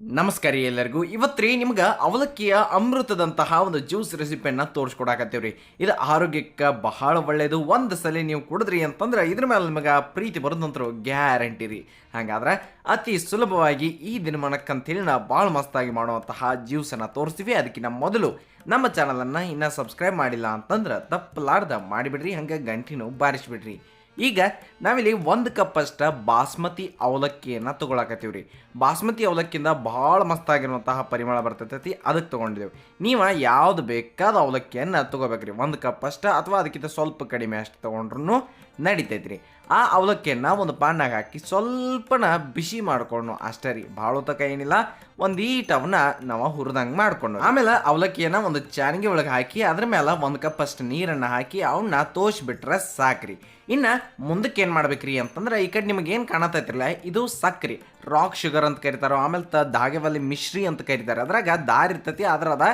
ನಮಸ್ಕಾರ ಎಲ್ಲರಿಗೂ. ಇವತ್ತು ರೀ ನಿಮ್ಗೆ ಅವಲಕ್ಕಿಯ ಅಮೃತದಂತಹ ಒಂದು ಜ್ಯೂಸ್ ರೆಸಿಪಿಯನ್ನು ತೋರಿಸ್ಕೊಡಕತ್ತೀವಿ ಇದು ಆರೋಗ್ಯಕ್ಕೆ ಬಹಳ ಒಳ್ಳೆಯದು ಒಂದು ಸಲ ನೀವು ಕುಡಿದ್ರಿ ಅಂತಂದ್ರೆ ಇದ್ರ ಮೇಲೆ ನಿಮಗೆ ಪ್ರೀತಿ ಬರೋದಂತರೂ ಗ್ಯಾರಂಟಿ ರೀ. ಹಾಗಾದ್ರೆ ಅತಿ ಸುಲಭವಾಗಿ ಈ ದಿನಮಾನಕ್ಕಂತೇಳಿ ನಾವು ಭಾಳ ಮಸ್ತಾಗಿ ಮಾಡುವಂತಹ ಜ್ಯೂಸನ್ನು ತೋರಿಸ್ತೀವಿ. ಅದಕ್ಕಿಂತ ಮೊದಲು ನಮ್ಮ ಚಾನಲನ್ನು ಇನ್ನೂ ಸಬ್ಸ್ಕ್ರೈಬ್ ಮಾಡಿಲ್ಲ ಅಂತಂದ್ರೆ ತಪ್ಪಲಾರ್ದ ಮಾಡಿಬಿಡ್ರಿ. ಹಂಗೆ ಗಂಟಿನೂ ಬಾರಿಸ್ಬಿಡ್ರಿ. ಈಗ ನಾವಿಲ್ಲಿ ಒಂದು ಕಪ್ ಅಷ್ಟ ಬಾಸ್ಮತಿ ಅವಲಕ್ಕಿಯನ್ನು ತಗೊಳಕತ್ತೀವಿ ರೀ ಬಾಸ್ಮತಿ ಅವಲಕ್ಕಿಯಿಂದ ಭಾಳ ಮಸ್ತಾಗಿರುವಂತಹ ಪರಿಮಳ ಬರ್ತೈತಿ ಅದಕ್ಕೆ ತೊಗೊಂಡಿದ್ದೇವೆ ನೀವು ಯಾವ್ದು ಬೇಕಾದ ಅವಲಕ್ಕಿಯನ್ನು ತೊಗೋಬೇಕ್ರಿ. ಒಂದು ಕಪ್ ಅಷ್ಟ ಅಥವಾ ಅದಕ್ಕಿಂತ ಸ್ವಲ್ಪ ಕಡಿಮೆ ಅಷ್ಟು ತೊಗೊಂಡ್ರೂ ನಡಿತೈತಿ ರೀ ಆ ಅವಲಕ್ಕಿಯನ್ನು ಒಂದು ಪಾನಾಗ ಹಾಕಿ ಸ್ವಲ್ಪನ ಬಿಸಿ ಮಾಡ್ಕೊಂಡು ಅಷ್ಟೇ ರೀ, ಭಾಳ ತಕ ಏನಿಲ್ಲ, ಒಂದು ಈಟವನ್ನ ನಾವು ಹುರಿದಂಗೆ ಮಾಡ್ಕೊಂಡು ಆಮೇಲೆ ಅವಲಕ್ಕಿಯನ್ನು ಒಂದು ಚಾನಿಗೆ ಒಳಗೆ ಹಾಕಿ, ಅದ್ರ ಮೇಲೆ ಒಂದು ಕಪ್ ಅಷ್ಟು ನೀರನ್ನು ಹಾಕಿ, ಅವನ್ನ ತೋಷ್ಬಿಟ್ರೆ ಸಾಕ್ರಿ. ಇನ್ನು ಮುಂದಕ್ಕೆ ಏನು ಮಾಡ್ಬೇಕ್ರಿ ಅಂತಂದ್ರೆ ಈ ಕಡೆ ನಿಮಗೆ ಏನು ಕಾಣತೈತಿರಲ್ಲ, ಇದು ಸಕ್ರಿ. ರಾಕ್ ಶುಗರ್ ಅಂತ ಕರಿತಾರೋ, ಆಮೇಲೆ ತ ದಾಗೆವಲ್ಲಿ ಮಿಶ್ರಿ ಅಂತ ಕರಿತಾರೆ. ಅದ್ರಾಗ ದಾರಿ ಇರ್ತೈತಿ ಆದ್ರೆ ಅದ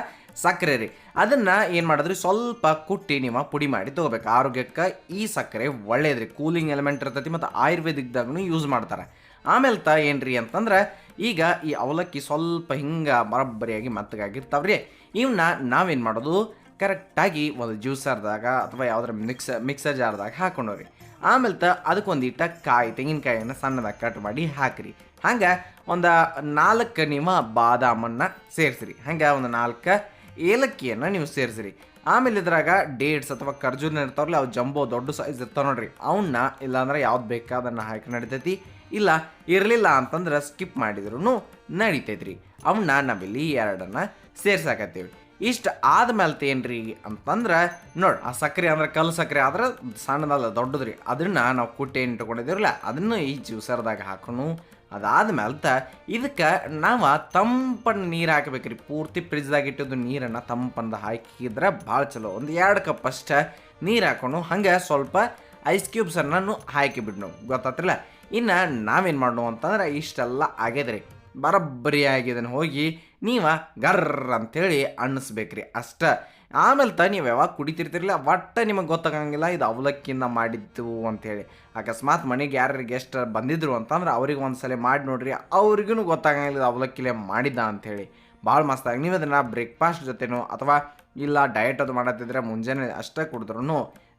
ಸಕ್ಕರೆ ರೀ. ಅದನ್ನು ಏನು ಮಾಡಿದ್ರಿ, ಸ್ವಲ್ಪ ಕುಟ್ಟಿ ನೀವು ಪುಡಿ ಮಾಡಿ ತೊಗೋಬೇಕು. ಆರೋಗ್ಯಕ್ಕೆ ಈ ಸಕ್ಕರೆ ಒಳ್ಳೇದ್ರಿ ಕೂಲಿಂಗ್ ಎಲಿಮೆಂಟ್ ಇರ್ತೈತಿ ಮತ್ತು ಆಯುರ್ವೇದಿಕ್ದಾಗೂ ಯೂಸ್ ಮಾಡ್ತಾರೆ. ಆಮೇಲೆ ತ ಏನ್ರಿ ಅಂತಂದ್ರೆ, ಈಗ ಈ ಅವಲಕ್ಕಿ ಸ್ವಲ್ಪ ಹಿಂಗೆ ಬರಬ್ಬರಿಯಾಗಿ ಮತ್ತಗಾಗಿರ್ತಾವ್ರಿ. ಇವನ್ನ ನಾವೇನು ಮಾಡೋದು ಕರೆಕ್ಟಾಗಿ ಒಂದು ಜ್ಯೂಸರ್ದಾಗ ಅಥವಾ ಯಾವ್ದಾರ ಮಿಕ್ಸ, ಮಿಕ್ಸರ್ ಜಾರ್ದಾಗ ಹಾಕೊಂಡವ್ರಿ. ಆಮೇಲೆ ತ ಅದಕ್ಕೊಂದು ಇಟ್ಟ ಕಾಯಿ, ತೆಂಗಿನಕಾಯಿಯನ್ನು ಸಣ್ಣದಾಗಿ ಕಟ್ ಮಾಡಿ ಹಾಕ್ರಿ. ಹಂಗೆ ಒಂದು ನಾಲ್ಕು ನಿಮ್ಮ ಬಾದಾಮನ್ನು ಸೇರಿಸ್ರಿ. ಹಂಗೆ ಒಂದು ನಾಲ್ಕು ಏಲಕ್ಕಿಯನ್ನು ನೀವು ಸೇರಿಸ್ರಿ. ಆಮೇಲೆ ಇದ್ರಾಗ ಡೇಟ್ಸ್ ಅಥವಾ ಖರ್ಜೂರ್ನ ಇರ್ತಾವಲ್ಲ ಅವು ಜಂಬೋ ದೊಡ್ಡ ಸೈಜ್ ಇರ್ತಾವ ನೋಡ್ರಿ. ಅವನ್ನ ಇಲ್ಲಾಂದ್ರೆ ಯಾವ್ದು ಬೇಕಾದನ್ನ ಹಾಕಿ ನಡಿತೈತಿ. ಇಲ್ಲ, ಇರಲಿಲ್ಲ ಅಂತಂದ್ರೆ ಸ್ಕಿಪ್ ಮಾಡಿದ್ರು ನಡಿತೈತ್ರಿ. ಅವನ್ನ ನಾವಿಲ್ಲಿ ಎರಡನ್ನ ಸೇರ್ಸಾಕತ್ತೀವಿ ಇಷ್ಟು ಆದ್ಮೇಲೆ ತೇನ್ರಿ ಅಂತಂದ್ರೆ, ನೋಡಿ, ಆ ಸಕ್ಕರೆ ಅಂದ್ರೆ ಕಲ್ಲು ಸಕ್ಕರೆ ಆದ್ರೆ ಸಣ್ಣದಲ್ಲ, ದೊಡ್ಡದ್ರಿ. ಅದನ್ನ ನಾವು ಕುಟ್ಟಿ ಏನು ಇಟ್ಕೊಂಡಿದ್ದೀರಲ್ಲ ಅದನ್ನು ಈ ಜ್ಯೂಸರ್ದಾಗ ಹಾಕೋನು. ಅದಾದ್ಮೇಲೆ ಇದಕ್ಕೆ ನಾವು ತಂಪನ್ನ ನೀರು ಹಾಕಬೇಕ್ರಿ. ಪೂರ್ತಿ ಫ್ರಿಜ್ದಾಗ ಇಟ್ಟಿದ್ದು ನೀರನ್ನು ತಂಪಂದ ಹಾಕಿದ್ರೆ ಭಾಳ ಚಲೋ. ಒಂದು ಎರಡು ಕಪ್ ಅಷ್ಟ ನೀರು ಹಾಕೊಂಡು ಹಂಗೆ ಸ್ವಲ್ಪ ಐಸ್ ಕ್ಯೂಬ್ಸನ್ನು ನಾವು ಗೊತ್ತಾತ್ರಲ್ಲ? ಇನ್ನು ನಾವೇನು ಮಾಡೋಣ ಅಂತಂದ್ರೆ ಇಷ್ಟೆಲ್ಲ ಆಗ್ಯದ್ರಿ. ಬರಬ್ಬರಿಯಾಗಿ ಇದನ್ನು ಹೋಗಿ ನೀವು ಗರ್ರ ಅಂಥೇಳಿ ಅನ್ನಿಸ್ಬೇಕ್ರಿ ಅಷ್ಟ. ಆಮೇಲೆ ತ ನೀವು ಯಾವಾಗ ಕುಡಿತಿರ್ತಿರಲಿಲ್ಲ ಒಟ್ಟು ನಿಮಗೆ ಗೊತ್ತಾಗಂಗಿಲ್ಲ, ಇದು ಅವಲಕ್ಕಿಯಿಂದ ಮಾಡಿದ್ದು ಅಂಥೇಳಿ ಅಕಸ್ಮಾತ್ ಮನೆಗೆ ಯಾರು ಗೆಸ್ಟ್ ಬಂದಿದ್ರು ಅಂತಂದ್ರೆ ಅವ್ರಿಗೆ ಒಂದು ಸಲ ಮಾಡಿ ನೋಡ್ರಿ ಅವ್ರಿಗೂ ಗೊತ್ತಾಗಂಗಿಲ್ಲ ಇದು ಅವಲಕ್ಕಿಲೇ ಮಾಡಿದ್ದ ಅಂಥೇಳಿ ಭಾಳ ಮಸ್ತಾಗಿ ನೀವು ಅದನ್ನು ಬ್ರೇಕ್ಫಾಸ್ಟ್ ಜೊತೆನೋ ಅಥವಾ ಇಲ್ಲ ಡಯಟ್ ಅದು ಮಾಡತ್ತಿದ್ರೆ ಮುಂಜಾನೆ ಅಷ್ಟೇ ಕುಡಿದ್ರೂ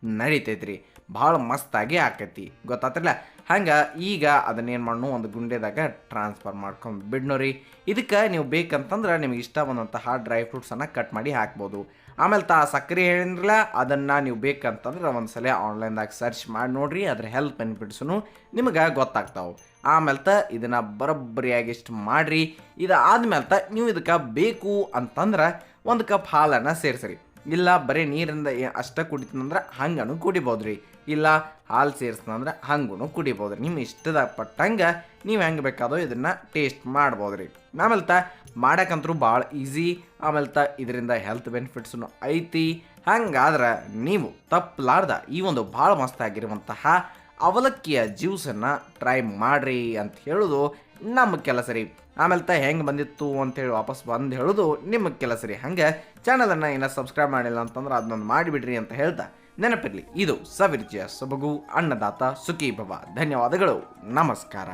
ನಡೀತೈತ್ರಿ. ಭಾಳ ಮಸ್ತಾಗಿ ಆಕೈತಿ. ಗೊತ್ತಾತ್ರಲ್ಲ? ಹಂಗೆ ಈಗ ಅದನ್ನೇನು ಮಾಡೋ ಒಂದು ಗುಂಡೆದಾಗ ಟ್ರಾನ್ಸ್ಫರ್ ಮಾಡ್ಕೊಂಡು ಬಿಡ್ನೋರಿ. ಇದಕ್ಕೆ ನೀವು ಬೇಕಂತಂದ್ರೆ ನಿಮ್ಗೆ ಇಷ್ಟ ಬಂದಂತಹ ಡ್ರೈ ಫ್ರೂಟ್ಸನ್ನು ಕಟ್ ಮಾಡಿ ಹಾಕ್ಬೋದು. ಆಮೇಲೆ ತಾ ಸಕ್ಕರೆ ಹೇಳಿದ್ರಲ್ಲ, ಅದನ್ನು ನೀವು ಬೇಕಂತಂದ್ರೆ ಒಂದು ಸಲ ಆನ್ಲೈನ್ದಾಗ ಸರ್ಚ್ ಮಾಡಿ ನೋಡ್ರಿ, ಅದ್ರ ಹೆಲ್ತ್ ಬೆನಿಫಿಟ್ಸು ನಿಮಗೆ ಗೊತ್ತಾಗ್ತಾವೆ. ಆಮೇಲೆ ತ ಇದನ್ನು ಬರೋಬ್ಬರಿಯಾಗಿ ಇಷ್ಟು ಮಾಡಿರಿ. ಇದಾದ್ಮೇಲೆ ತ ನೀವು ಇದಕ್ಕೆ ಬೇಕು ಅಂತಂದ್ರೆ ಒಂದು ಕಪ್ ಹಾಲನ್ನು ಸೇರಿಸ್ರಿ. ಇಲ್ಲ, ಬರೀ ನೀರಿಂದ ಅಷ್ಟೇ ಕುಡಿತಂದ್ರೆ ಹಂಗನು ಕುಡಿಬೋದು ರೀ ಇಲ್ಲ, ಹಾಲು ಸೇರಿಸ್ತಂದ್ರೆ ಹಂಗೂ ಕುಡಿಬೋದು ರೀ ನಿಮ್ಮ ಇಷ್ಟದ ಪಟ್ಟಂಗೆ ನೀವು ಹೆಂಗೆ ಬೇಕಾದೋ ಇದನ್ನು ಟೇಸ್ಟ್ ಮಾಡ್ಬೋದು ರೀ ಆಮೇಲೆ ತ ಮಾಡೋಕ್ಕಂತರೂ ಭಾಳ ಈಸಿ ಆಮೇಲೆ ತ ಇದರಿಂದ ಹೆಲ್ತ್ ಬೆನಿಫಿಟ್ಸು ಐತಿ. ಹಂಗಾದ್ರೆ ನೀವು ತಪ್ಪಲಾರ್ದ ಈ ಒಂದು ಭಾಳ ಮಸ್ತಾಗಿರುವಂತಹ ಅವಲಕ್ಕಿಯ ಜ್ಯೂಸನ್ನು ಟ್ರೈ ಮಾಡ್ರಿ ಅಂತ ಹೇಳೋದು ನಮ್ಮ ಕೆಲಸ ರೀ ಆಮೇಲೆ ತ ಹೆಂಗೆ ಬಂದಿತ್ತು ಅಂತೇಳಿ ವಾಪಸ್ ಬಂದು ಹೇಳೋದು ನಿಮ್ಮ ಕೆಲಸ ರೀ ಹಂಗೆ ಚಾನಲನ್ನು ಇನ್ನೂ ಸಬ್ಸ್ಕ್ರೈಬ್ ಮಾಡಿಲ್ಲ ಅಂತಂದ್ರೆ ಅದನ್ನೊಂದು ಮಾಡಿಬಿಡ್ರಿ ಅಂತ ಹೇಳ್ತಾ ನೆನಪಿರಲಿ, ಇದು ಸವಿರ್ಜಯ ಸೊಬಗು, ಅನ್ನದಾತ ಸುಖಿ ಭವ ಧನ್ಯವಾದಗಳು, ನಮಸ್ಕಾರ.